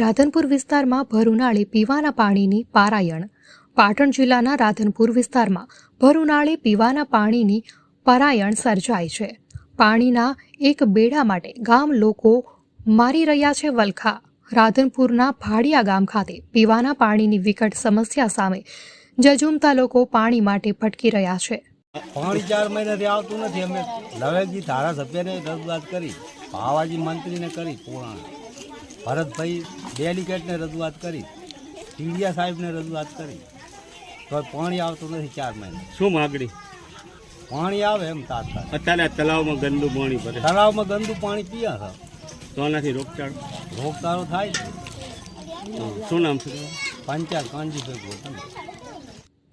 રાધનપુર વિસ્તારમાં ભર ઉનાળે પીવાના પાણીની પારાયણ. પાટણ જિલ્લાના રાધનપુર વિસ્તારમાં ભર ઉનાળે પીવાના પાણીની પારાયણ સર્જાય છે. પાણીના એક બેડા માટે ગામ લોકો મારી રહ્યા છે વલખા. રાધનપુરના ભાડિયા ગામ ખાતે પીવાના પાણીની વિકટ સમસ્યા સામે જજુમતા લોકો પાણી માટે ભટકી રહ્યા છે. પાણી ચાર મહિનાથી આવતું નથી. અમે નવેજી ધારાસભ્યને રજૂઆત કરી, ભાવાજી મંત્રીને કરી પુરાણ. ભરતભાઈ ડેલિકેટને રજૂઆત કરી. ટીડિયા સાહેબને રજૂઆત કરી. તો પાણી આવતું નથી ચાર મહિના. શું માગણી? પાણી આવે એમ તાત્કાલિક અત્યારે તળાવમાં તલાવમાં ગંદુ પાણી ભરે. તળાવમાં ગંદુ પાણી પીયા છે. તો આનાથી રોગચાળો? રોગચાળો થાય છે. શું નામ છે? પંચાયત કાંજીભાઈ ગોતમ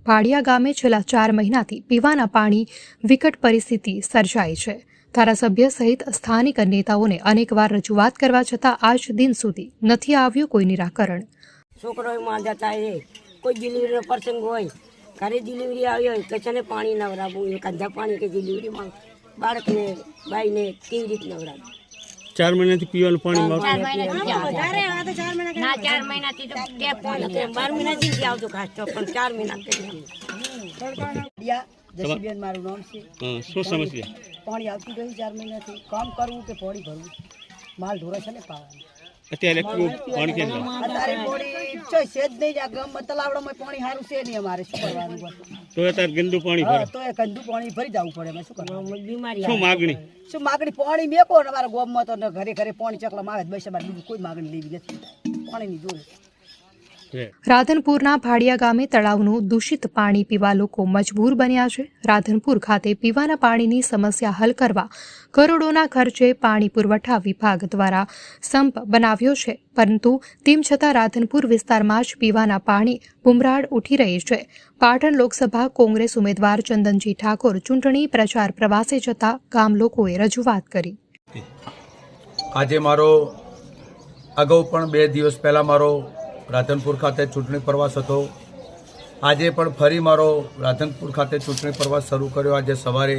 ભાડિયા ગામે છેલ્લા ચાર મહિનાથી પીવાના પાણી વિકટ પરિસ્થિતિ સર્જાઈ છે. ધારાસભ્ય સહિત સ્થાનિક નેતાઓને અનેકવાર રજૂઆત કરવા છતાં આજ દિન સુધી નથી આવ્યું કોઈ નિરાકરણ. છોકરોમાં જતા એ કોઈ ડિલિવરીનો પ્રસંગ હોય ઘરે ડિલિવરી આવી હોય તો છે પાણી નવરાવવું એ કાંધા પાણી કે ડિલિવરીમાં બાળકને બાઈને કેવી રીત નવરાવું? ચાર મહિનાથી પીવાનું પાણી મળતું ચાર મહિનાથી તો બાર મહિનાથી આવતું ખાસ તો પણ ચાર મહિના જસીબેન મારું નામ છે. શું સમસ્યા? પાણી આવતું ગયું ચાર મહિનાથી. કામ કરવું કે પાણી ભરવું? માલ ઢોરે છે ને પાવાનું. અત્યારે પાણી કેમ અત્યારે પાણી છે જ નહીં આ ગામમાં તલાવડામાં પાણી સારું છે નહીં અમારે શું કરવાનું તો અત્યારે ગંદુ પાણી ભરે. તો એ ગંદુ પાણી ભરી જવું પડે એમાં શું કરવાનું? બીમારી શું માગણી? શું માગણી? પાણી મેકો ને અમારા ગામમાં તો ઘરે ઘરે પાણી ચકલામાં આવે બસ અમારે બીજું કોઈ માગણી લેવી નથી. પાણીની જોડે. રાધનપુરના ભાડિયા ગામે તળાવનું દૂષિત પાણી પીવા લોકો મજબૂર બન્યા છે. રાધનપુર ખાતે પીવાના પાણીની સમસ્યા હલ કરવા કરોડોના ખર્ચે પાણી પુરવઠા વિભાગ દ્વારા સંપ બનાવ્યો છે. પરંતુ તેમ છતાં રાધનપુર વિસ્તારમાં જ પીવાના પાણી બુમરાડ ઉઠી રહી છે. પાટણ લોકસભા કોંગ્રેસ ઉમેદવાર ચંદનજી ઠાકોર ચૂંટણી પ્રચાર પ્રવાસે જતા ગામ લોકોએ રજૂઆત કરી. આજે મારો અગાઉ પણ બે દિવસ પહેલાં મારો રાધનપુર ખાતે ચૂંટણી પ્રવાસ હતો. આજે પણ ફરી મારો રાધનપુર ખાતે ચૂંટણી પ્રવાસ શરૂ કર્યો. આજે સવારે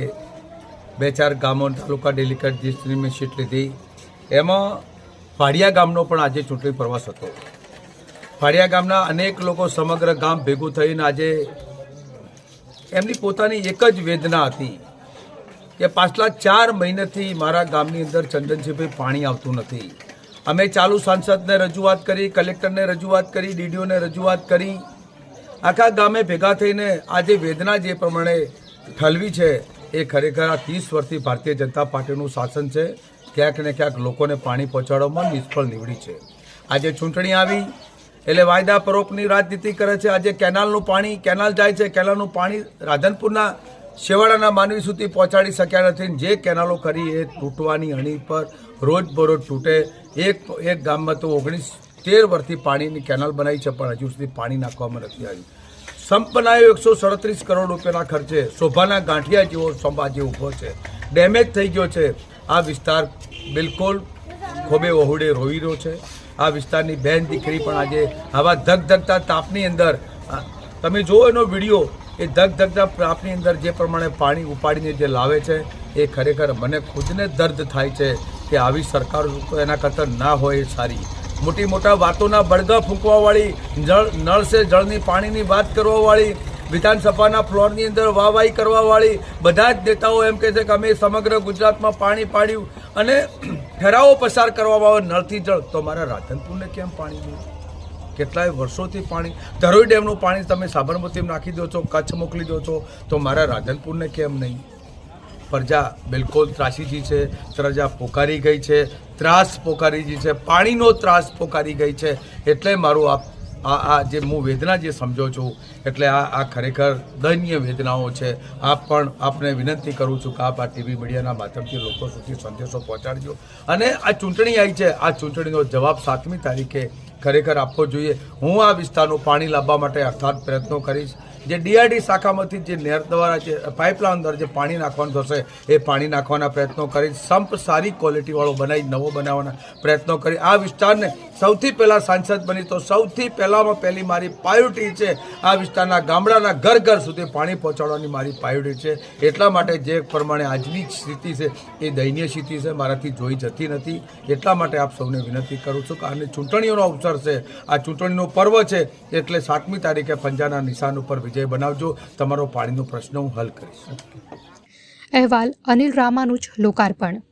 બે ચાર ગામો તાલુકા ડેલિકેટ ડિસ્ટ્રિક્ટની સીટ લીધી. એમાં ફાડિયા ગામનો પણ આજે ચૂંટણી પ્રવાસ હતો. ફાડિયા ગામના અનેક લોકો સમગ્ર ગામ ભેગું થઈને આજે એમની પોતાની એક જ વેદના હતી કે પાછલા ચાર મહિનાથી મારા ગામની અંદર ચંદનજીભાઈ પાણી આવતું નથી. અમે ચાલુ સાંસદને રજૂઆત કરી, કલેક્ટરને રજૂઆત કરી, ડીડીઓને રજૂઆત કરી. આખા ગામે ભેગા થઈને આજે વેદના જે પ્રમાણે ઠલવી છે, એ ખરેખર આ ત્રીસ વર્ષથી ભારતીય જનતા પાર્ટીનું શાસન છે. ક્યાંક ને ક્યાંક લોકોને પાણી પહોંચાડવામાં નિષ્ફળ નીવડી છે. આજે ચૂંટણી આવી, એટલે વાયદા પરોપની રાજનીતિ કરે છે. આજે કેનાલનું પાણી, કેનાલ જાય છે, કેનાલનું પાણી રાધનપુરના શેવાડાના માનવી સુધી પહોંચાડી શક્યા નથી જે કેનાલો કરી એ તૂટવાની અણી પર રોજબરોજ તૂટે. એક એક ગામમાં તો ઓગણીસ તેર વર્ષથી પાણીની કેનાલ બનાવી છે, પણ હજુ સુધી પાણી નાખવામાં નથી આવ્યું. સંપનાયો એકસો સડત્રીસ કરોડ રૂપિયાના ખર્ચે શોભાના ગાંઠિયા જેવો સંપ આજે ઊભો છે, ડેમેજ થઈ ગયો છે. આ વિસ્તાર બિલકુલ ખોબે વહુડે રોઈ રહ્યો છે. આ વિસ્તારની બહેન દીકરી પણ આજે આવા ધગધગતા તાપની અંદર તમે જુઓ એનો વીડિયો એ ધગધગતા પ્રાપની અંદર જે પ્રમાણે પાણી ઉપાડીને જે લાવે છે, એ ખરેખર મને ખુદને દર્દ થાય છે કે આવી સરકાર એના કરતાં ના હોય સારી. મોટી મોટા વાતોના બળગા ફૂંકવાવાળી, જળ નળ સે જળની પાણીની વાત કરવાવાળી, વિધાનસભાના ફ્લોરની અંદર વાહવાહી કરવાવાળી, બધા જ નેતાઓ એમ કહે છે કે અમે સમગ્ર ગુજરાતમાં પાણી પાડ્યું અને ઠરાવો પસાર કરવામાં આવે નળથી જળ. તો મારા રાધનપુરને કેમ પાણી નહીં? કેટલાય વર્ષોથી પાણી, ધરોઈ ડેમનું પાણી તમે સાબરમતીમાં નાખી દો છો, કચ્છ મોકલી દો છો, તો મારા રાધનપુરને કેમ નહીં? પ્રજા બિલકુલ ત્રાસીજી છે, પ્રજા પોકારી ગઈ છે, ત્રાસ પોકારી ગઈ છે, પાણીનો ત્રાસ પોકારી ગઈ છે, એટલે મારું આ આ આ જે હું વેદના જે સમજો છું, એટલે આ આ ખરેખર દયનીય વેદનાઓ છે. આપ પણ આપને વિનંતી કરું છું કે આપ આ ટીવી મીડિયાના માધ્યમથી લોકો સુધી સંદેશો પહોંચાડજો. અને આ ચૂંટણી આવી છે. આ ચૂંટણીનો જવાબ સાતમી તારીખે ખરેખર આપવો જોઈએ. હું આ વિસ્તારનું પાણી લાવવા માટે અર્થાત પ્રયત્નો કરીશ. જે ડીઆરડી શાખામાંથી જે નહેર દ્વારા જે પાઇપલાઇન દ્વારા જે પાણી નાખવાનું થશે, એ પાણી નાખવાના પ્રયત્નો કરી, સંપ સારી ક્વોલિટીવાળો બનાવી, નવો બનાવવાના પ્રયત્નો કરી. આ વિસ્તારને સૌથી પહેલાં સાંસદ બની તો સૌથી પહેલાંમાં પહેલી મારી પ્રાયોરિટી છે આ વિસ્તારના ગામડાના ઘર ઘર સુધી પાણી પહોંચાડવાની મારી પ્રાયોરિટી છે. એટલા માટે જે પ્રમાણે આજની સ્થિતિ છે, એ દયનીય સ્થિતિ છે. મારાથી જોઈ જતી નથી. એટલા માટે આપ સૌને વિનંતી કરું છું કે આને ચૂંટણીઓનો અવસર છે. આ ચૂંટણીનો પર્વ છે, એટલે સાતમી તારીખે પંજાના નિશાન ઉપર વિજય બનાવજો. તમારો પાણીનો પ્રશ્ન હું હલ કરીશ. અહેવાલ અનિલ રામાનુજ લોકાર્પણ.